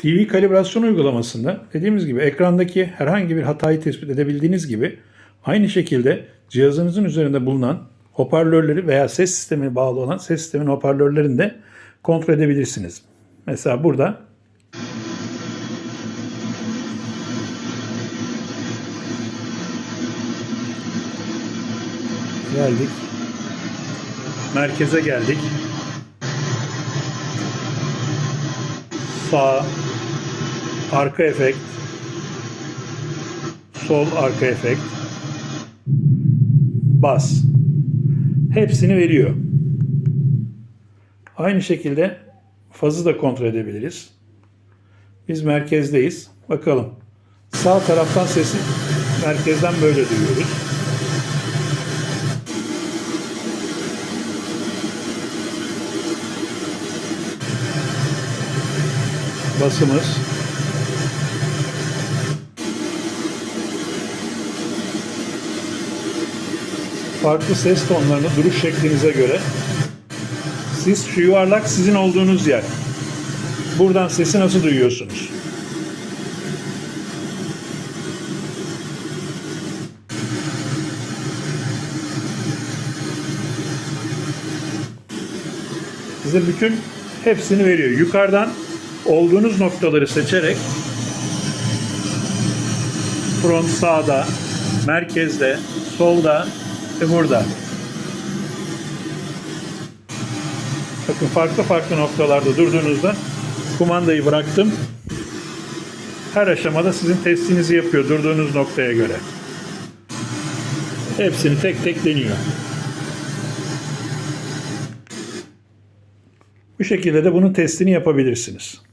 TV kalibrasyon uygulamasında dediğimiz gibi ekrandaki herhangi bir hatayı tespit edebildiğiniz gibi aynı şekilde cihazınızın üzerinde bulunan hoparlörleri veya ses sistemine bağlı olan ses sisteminin hoparlörlerini de kontrol edebilirsiniz. Mesela burada geldik. Merkeze geldik. Sağ arka efekt sol arka efekt bas hepsini veriyor. Aynı şekilde fazı da kontrol edebiliriz. Biz merkezdeyiz. Bakalım. Sağ taraftan sesi merkezden böyle duyuyoruz. Basımız. Farklı ses tonlarını duruş şeklinize göre siz şu yuvarlak sizin olduğunuz yer. Buradan sesi nasıl duyuyorsunuz? Size bütün hepsini veriyor. Yukarıdan olduğunuz noktaları seçerek front sağda, merkezde, solda ve burada. Bakın farklı farklı noktalarda durduğunuzda kumandayı bıraktım. Her aşamada sizin testinizi yapıyor durduğunuz noktaya göre. Hepsini tek tek deniyor. Bu şekilde de bunun testini yapabilirsiniz.